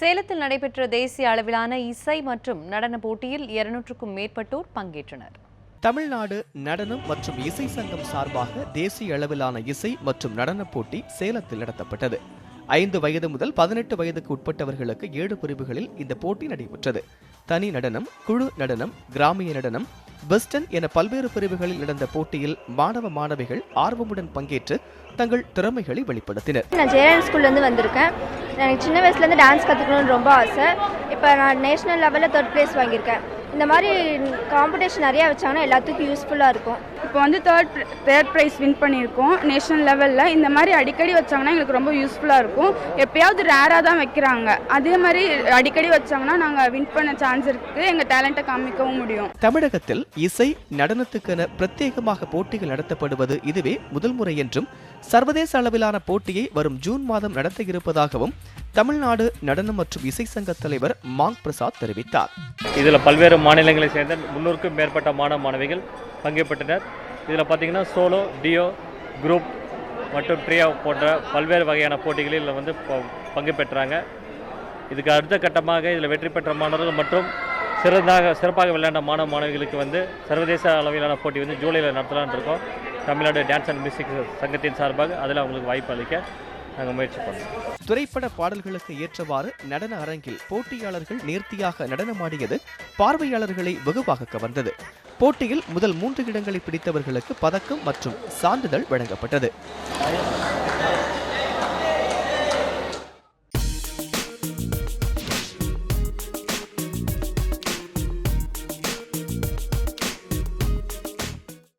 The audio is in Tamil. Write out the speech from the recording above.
சேலத்தில் நடைபெற்ற தேசிய அளவிலான இசை மற்றும் நடன போட்டியில் இருநூற்றுக்கும் மேற்பட்டோர் பங்கேற்றனர். தமிழ்நாடு நடனம் மற்றும் இசை சங்கம் சார்பாக தேசிய அளவிலான இசை மற்றும் நடனப் போட்டி சேலத்தில் நடத்தப்பட்டது. ஐந்து வயது முதல் பதினெட்டு வயதுக்கு உட்பட்டவர்களுக்கு ஏழு பிரிவுகளில் இந்த போட்டி நடைபெற்றது. தனி நடனம் குழு நடனம் கிராமிய நடனம் வெஸ்டர்ன் என பல்வேறு பிரிவுகளில் நடந்த போட்டியில் மாணவ மாணவிகள் ஆர்வமுடன் பங்கேற்று தங்கள் திறமைகளை வெளிப்படுத்தினர். நான் ஜெயரான் ஸ்கூல்லேருந்து வந்திருக்கேன். எனக்கு சின்ன வயசுலேருந்து டான்ஸ் கற்றுக்கணும்னு ரொம்ப ஆசை. இப்போ நான் நேஷ்னல் லெவலில் தேர்ட் ப்ளேஸ் வாங்கியிருக்கேன். இந்த மாதிரி காம்படிஷன் நிறையா வச்சாங்கன்னா எல்லாத்துக்கும் யூஸ்ஃபுல்லாக இருக்கும். இப்போ வந்து தேர்ட் தேர்ட் ப்ரைஸ் வின் பண்ணியிருக்கோம். நேஷனல் லெவலில் இந்த மாதிரி அடிக்கடி வச்சாங்கன்னா எங்களுக்கு ரொம்ப யூஸ்ஃபுல்லாக இருக்கும். எப்பயாவது ரேராக தான் வைக்கிறாங்க. அதே மாதிரி அடிக்கடி வச்சாங்கன்னா நாங்கள் வின் பண்ண சான்ஸ் இருக்குது எங்கள் டேலண்ட்டை காமிக்கவும் முடியும். தமிழகத்தில் இசை நடனத்துக்கென பிரத்யேகமாக போட்டிகள் நடத்தப்படுவது இதுவே முதல் முறை என்றும் சர்வதேச அளவிலான போட்டியை வரும் ஜூன் மாதம் நடத்த இருப்பதாகவும் தமிழ்நாடு நடனம் மற்றும் இசை சங்க தலைவர் மாங் பிரசாத் தெரிவித்தார். இதில் பல்வேறு மாநிலங்களை சேர்ந்த முன்னூறுக்கும் மேற்பட்ட மாணவ மாணவிகள் பங்கேற்பட்டனர். இதில் பார்த்தீங்கன்னா சோலோ டியோ குரூப் மற்றும் ட்ரியோ போன்ற பல்வேறு வகையான போட்டிகளில் இதில் வந்து பங்கு பெற்றாங்க இதுக்கு அடுத்த கட்டமாக இதில் வெற்றி பெற்ற மாணவர்கள் மற்றும் சிறந்தாக சிறப்பாக விளையாண்ட மாணவ மாணவிகளுக்கு வந்து சர்வதேச அளவிலான போட்டி வந்து ஜூலையில் நடத்தலான் இருக்கோம். தமிழ்நாடு டான்ஸ் அண்ட் மியூசிக் சங்கத்தின் சார்பாக அதில் அவங்களுக்கு வாய்ப்பு அளிக்க நாங்கள் முயற்சி பண்ணோம் திரைப்பட பாடல்களுக்கு ஏற்றவாறு நடன அரங்கில் போட்டியாளர்கள் நேர்த்தியாக நடனமாடியது பார்வையாளர்களை வெகுவாக கவர்ந்தது. போட்டியில் முதல் மூன்று இடங்களை பிடித்தவர்களுக்கு பதக்கம் மற்றும் சான்றிதழ் வழங்கப்பட்டது.